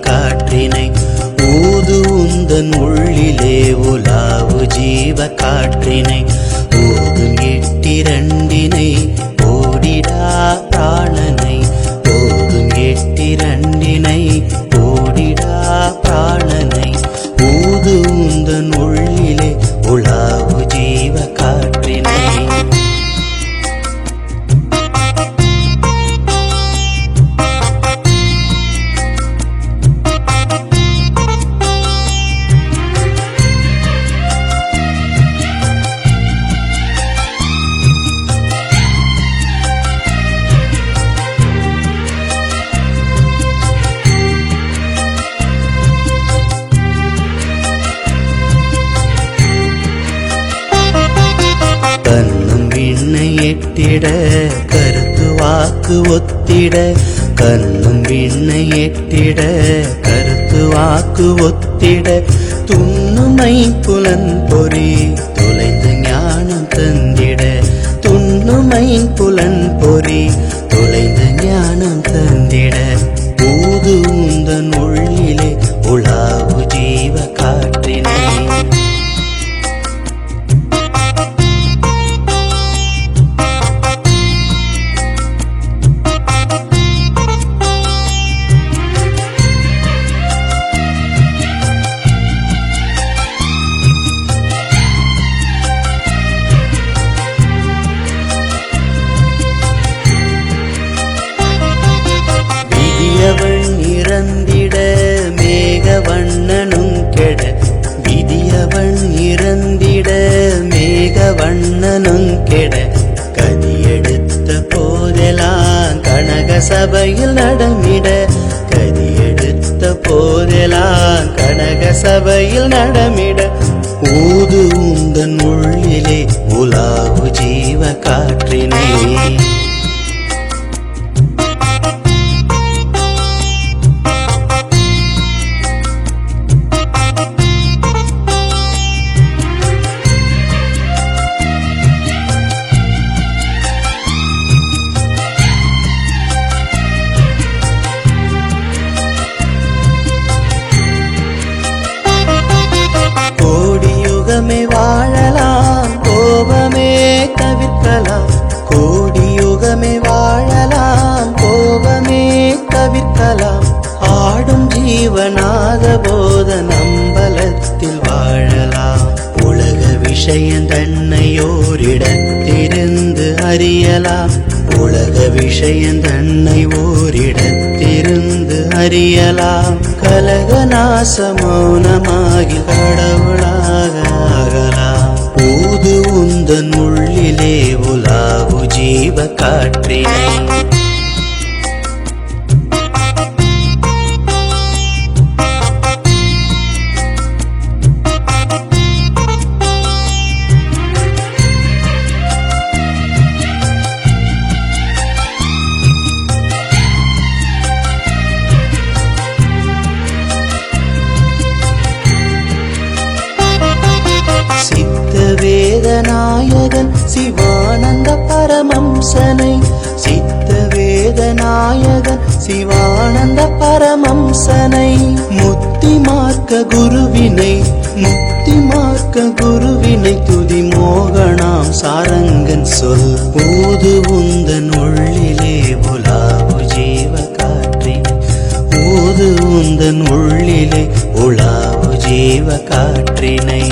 காற்றினை ஊது உந்தன் உள்ளிலே உலாவு ஜீவ காற்றினை. ஓதும் எட்டிரண்டினை ஓடிடா பிராணனை. ஓதும் எட்டிரண்டினை ஓடிடா பிராணனை. ஊது உந்தன் கண்ணும் விண்ணை எட்டிட கருத்து வாக்கு ஒத்திட. கண்ணும் விண்ணை எட்டிட கருத்து வாக்கு ஒத்திட. துண்ணுமை புலன் பொறி தொலைந்த ஞானம் தந்திட. துண்ணுமை புலன் பொறி தொலைந்த ஞானம் தந்திட. பூது உந்தன் உள்ளிலே உலாவு ஜீவ காற்றினை. மனம் கெட கதியெடுத்த போதெல்லாம் கனக சபையில் நடமிட கதியெடுத்த போதெல்லாம் கனக சபையில் நடமிட ஊது உந்தன் உள்ளிலே உலாவு ஜீவ காற்றினை. வாழலாம். கோபமே தவிர்க்கலாம். கோடியுகமே வாழலாம். கோபமே தவிர்க்கலாம். ஆடும் ஜீவனாக போத நம்பலத்தில் வாழலாம். உலக விஷயம் தன்னையோரிடத்திருந்து அறியலாம். உலக விஷயம் தன்னை ஓரிடத்திருந்து அறியலாம். கலக நாச மௌனமாகி கடவுளாக உந்தன் உள்ளிலே உலாவு ஜீவ காற்றினை வேதநாயகன் சிவானந்த பரமம்சனை. சித்த வேதநாயகன் சிவானந்த பரமம்சனை. முத்தி மார்க்க குருவினை முத்தி மார்க்க குருவினை துதி மோகனாம் சாரங்கன் சொல். போது உந்தன் உள்ளிலே உலாவு ஜீவ காற்றினை. போது உந்தன் உள்ளிலே உலாவு ஜீவ காற்றினை.